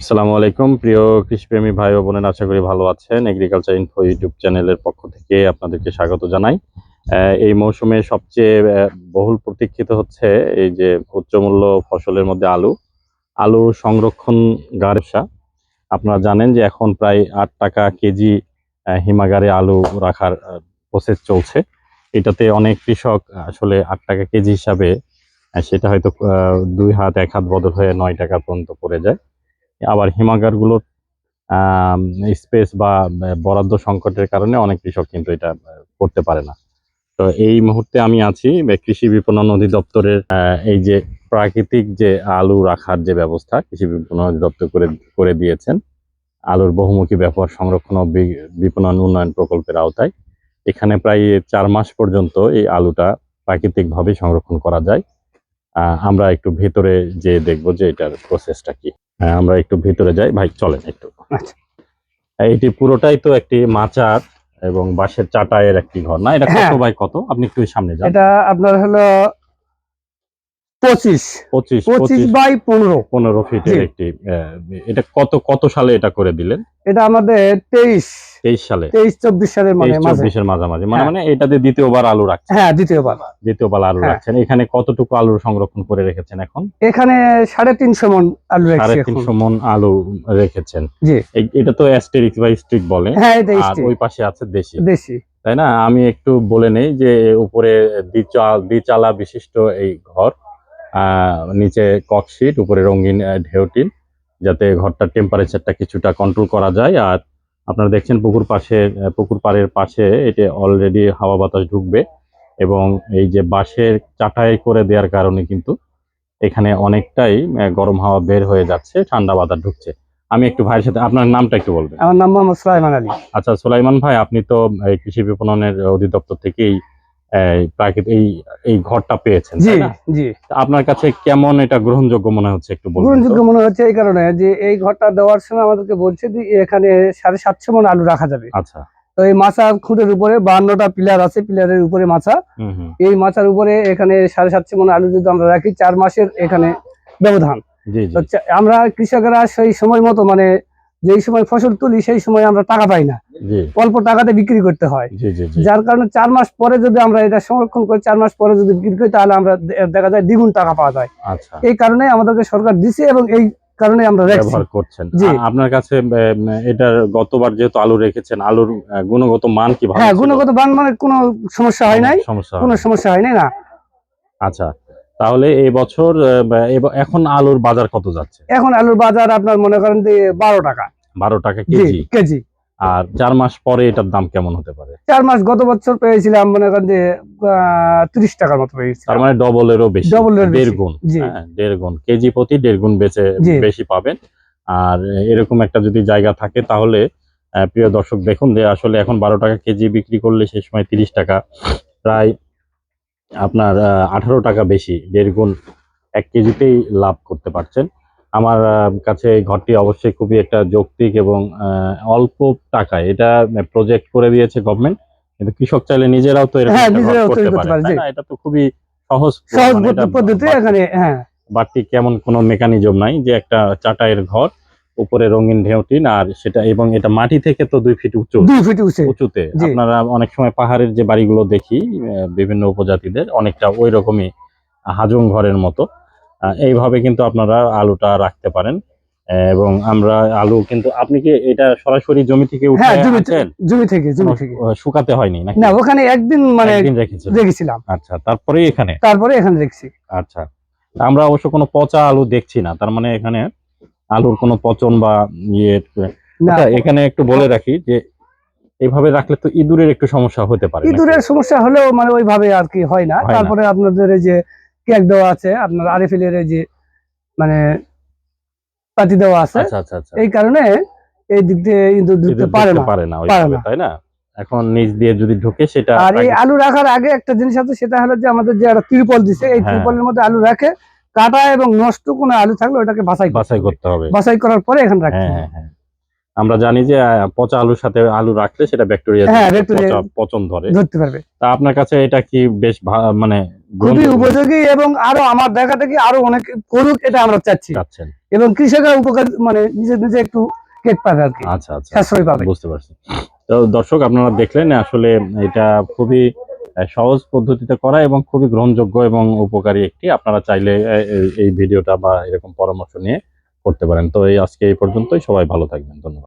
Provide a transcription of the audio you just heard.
আসসালামু আলাইকুম। প্রিয় কৃষিপ্রেমী ভাই ও বোনেরা, আশা করি ভালো আছেন। এগ্রিকালচার ইনফো ইউটিউব চ্যানেলের পক্ষ থেকে আপনাদেরকে স্বাগত জানাই। এই মৌসুমে সবচেয়ে বহুল প্রতীক্ষিত হচ্ছে এই যে উচ্চমূল্য ফসলের মধ্যে আলু। আলু সংরক্ষণ গারসা আপনারা জানেন যে এখন প্রায় আট টাকা কেজি হিমাগারে আলু রাখার প্রসেস চলছে। এটাতে অনেক কৃষক আসলে আট টাকা কেজি হিসাবে সেটা হয়তো দুই হাত, এক হাত বদল হয়ে নয় টাকা পর্যন্ত পড়ে যায়। আবার হিমাগারগুলোর স্পেস বা বরাদ্দ সংকটের কারণে অনেক কৃষক কিন্তু এটা করতে পারে না। তো এই মুহূর্তে আমি আছি কৃষি বিপণন অধিদপ্তরের এই যে প্রাকৃতিক যে আলু রাখার যে ব্যবস্থা, কৃষি বিপণন অধিদপ্তর করে করে দিয়েছেন। আলুর বহুমুখী ব্যবহার সংরক্ষণ বিপণন উন্নয়ন প্রকল্পের আওতায়। এখানে প্রায় চার মাস পর্যন্ত এই আলুটা প্রাকৃতিকভাবে সংরক্ষণ করা যায়। আমরা একটু ভেতরে যে দেখব যে এটার প্রসেসটা কি। হ্যাঁ আমরা একটু ভিতরে যাই। ভাই চলেন একটু। আচ্ছা। এইটি পুরোটাই তো একটি মাচার এবং বাঁশের চাটায়ের একটি ঘর না? এটা কত ভাই বাই কত? আপনি একটু সামনে যান। এটা আপনার হলো পঁচিশ। পঁচিশ পঁচিশ বাই পনেরো। পনেরো ফিটের একটি এটা কত কত সালে এটা করে দিলেন? এটা আমাদের তেইশ। তেইশ সালে। তেইশ চব্বিশ সালের মানে চব্বিশের মাঝামাঝি। মানে হ্যাঁ। মানে এটাতে দ্বিতীয়বার আলু রাখছেন। হ্যাঁ দ্বিতীয়বার। দ্বিতীয়বার আলু হ্যাঁ। রাখছেন। এখানে কতটুকু আলু সংরক্ষণ করে রেখেছেন এখন? এখানে সাড়ে তিনশো মন আলু সাড়ে তিনশো মন আলু রেখেছেন। জি। এটা তো অ্যাস্টেরিক্স বা স্ট্রিক বলে। হ্যাঁ ওই পাশে আছে দেশি। দেশি। তাই না? আমি একটু বলে নেই যে উপরে দ্বিচা- দ্বিচালা বিশিষ্ট এই ঘর। নিচে ককশিট উপরে রঙিন আহ, ঢেউটিন যাতে ঘরটার টেম্পারেচারটা কিছুটা কন্ট্রোল করা যায়। আর আপনারা দেখছেন পুকুর পাশে পুকুর পাড়ের পাশে এটা অলরেডি হাওয়া বাতাস ঢুকবে এবং এই যে বাঁশের চাটাই করে দেওয়ার কারণে কিন্তু এখানে অনেকটাই গরম হাওয়া বের হয়ে যাচ্ছে ঠান্ডা বাতাস ঢুকছে। আমি একটু ভাইয়ের সাথে আপনার নামটা একটু বলবেন। আমার নাম মোহাম্মদ সুলাইমান আলী। আচ্ছা সুলাইমান ভাই আপনি তো কৃষি বিপণনের অধিদপ্তর থেকেই এই এই এই ঘরটা পেয়েছেন জি জি। আপনার কাছে কেমন এটা গ্রহণযোগ্য মনে হচ্ছে একটু বলবেন গ্রহণযোগ্য মনে হচ্ছে এই কারণে যে এই ঘরটা দেওয়ার সময় আমাদেরকে বলছে যে এখানে সাড়ে সাতশো মন আলু রাখা যাবে। আচ্ছা। তো এই মাছা খুঁটের উপরে বাহান্নটা পিলার আছে পিলারের উপরে মাছা। এই মাচার উপরে এখানে সাড়ে সাতশো মন আলু যদি আমরা রাখি চার মাসের এখানে ব্যবধান। আমরা কৃষকেরা সেই সময় মতো মানে যেই সময় ফসল তুলি সেই সময় আমরা টাকা পাই না। অল্প টাকাতে বিক্রি করতে হয়। যার কারণে চার মাস পরে যদি আমরা এটা সংরক্ষণ করে চার মাস পরে যদি বিক্রি করি তাহলে আমরা দেখা যায় দ্বিগুণ টাকা পাওয়া যায়। আচ্ছা। এই কারণে আমাদেরকে সরকার দিছে এবং এই কারণে আমরা ব্যবহার করছেন। আপনার কাছে এটার গতবার যেহেতু আলু রেখেছেন আলুর গুণগত মান কি ভালো হ্যাঁ গুণগত মান মানে কোনো সমস্যা হয় নাই। কোনো সমস্যা হয় নাই। না। আচ্ছা। তাহলে এই বছর এখন আলুর বাজার কত যাচ্ছে? এখন আলুর বাজার আপনার মনে করেন যে বারো টাকা। বারো টাকা কেজি। কেজি। আর চার মাস পরে এটার দাম কেমন হতে পারে? চার মাস গত বছর পেয়েছিলাম মনে করেন যে ত্রিশ টাকার মতো তার পেয়েছিলাম মানে ডবলেরও বেশি দেড় গুণ হ্যাঁ দেড় গুণ কেজি প্রতি দেড় গুণ বেচে বেশি পাবেন। আর এরকম একটা যদি জায়গা থাকে তাহলে প্রিয় দর্শক দেখুন যে আসলে এখন বারো টাকা কেজি বিক্রি করলে সেই সময় তিরিশ টাকা প্রায় আপনার আঠারো টাকা বেশি দেড় গুণ এক কেজিতেই লাভ করতে পারছেন। আমার কাছে এই ঘরটি অবশ্যই খুবই একটা যৌক্তিক এবং অল্প টাকায় এটা প্রজেক্ট করে দিয়েছে গভর্নমেন্ট কিন্তু কৃষক চাইলে নিজেরাও তো এরকম হ্যাঁ, করতে পারে? এটা তো খুবই সহজ সহজ পদ্ধতি এখানে হ্যাঁ। বাড়তি কেমন কোনো মেকানিজম নাই যে একটা চাটাইয়ের ঘর উপরে রঙিন ঢেউটিন আর সেটা এবং এটা মাটি থেকে তো দুই ফিট উঁচু। দুই ফিট উঠছে উঁচুতে। আপনারা অনেক সময় পাহাড়ের যে বাড়িগুলো দেখি বিভিন্ন উপজাতিদের অনেকটা ওই রকমই হাজং ঘরের মতো। এইভাবে কিন্তু আপনারা আলুটা রাখতে পারেন। এবং আমরা আলু কিন্তু আপনি কি এটা সরাসরি জমি থেকে উঠে হ্যাঁ জমি থেকে জমি থেকে শুকাতে হয়নি নাকি? না ওখানে একদিন মানে একদিন রেখেছিলাম। আচ্ছা তারপরে এখানে? তারপরে এখানে রেখেছি। আচ্ছা আমরা অবশ্য কোনো পচা আলু দেখছি না তার মানে এখানে আলুর কোনো পচন বা ইয়ে আচ্ছা, এখানে একটু বলে রাখি যে এইভাবে রাখলে তো ইঁদুরের একটু সমস্যা হতে পারে ইঁদুরের সমস্যা হলেও মানে ওইভাবে আর কি হয় না। হয় না। তারপরে আপনাদের এই যে কেক দেওয়া আছে আপনার আরিফিলের যে মানে পাতি দেওয়া আছে। আচ্ছা আচ্ছা আচ্ছা। এই কারণে এই দিক দিয়ে ইঁদুর ঢুকতে পারে না। পারে না। তাই না? এখন নিচ দিয়ে যদি ঢুকে সেটা আর এই আলু রাখার আগে একটা জিনিস আছে সেটা হলো যে আমাদের যে একটা ত্রিপল দিছে এই হ্যাঁ। ত্রিপলের মধ্যে আলু রাখে কাটা এবং নষ্ট কোনো আলু থাকলে ওটাকে বাছাই বাছাই করতে হবে। বাছাই করার পরে এখানে রাখতে হ্যাঁ হবে। হ্যাঁ আমরা জানি যে পচা আলুর সাথে আলু রাখলে সেটা ব্যাকটেরিয়া পচন ধরে। ধরতে পারবে। তা আপনার কাছে এটা কি বেশ মানে খুবই উপযোগী এবং আরও আমার দেখা দেখি আরও অনেক করুক এটা আমরা চাচ্ছি। এবং কৃষকরা উপকার মানে নিজে নিজে একটু কেক পাবে আর কি। আচ্ছা আচ্ছা। সাশ্রয় পাবে। বুঝতে পারছি। তো দর্শক আপনারা দেখলেন আসলে এটা খুবই সহজ পদ্ধতিতে করা এবং খুবই গ্রহণযোগ্য এবং উপকারী একটি। আপনারা চাইলে এই- এই ভিডিওটা বা এরকম পরামর্শ নিয়ে করতে পারেন। তো এই আজকে এই পর্যন্তই। সবাই ভালো থাকবেন। ধন্যবাদ।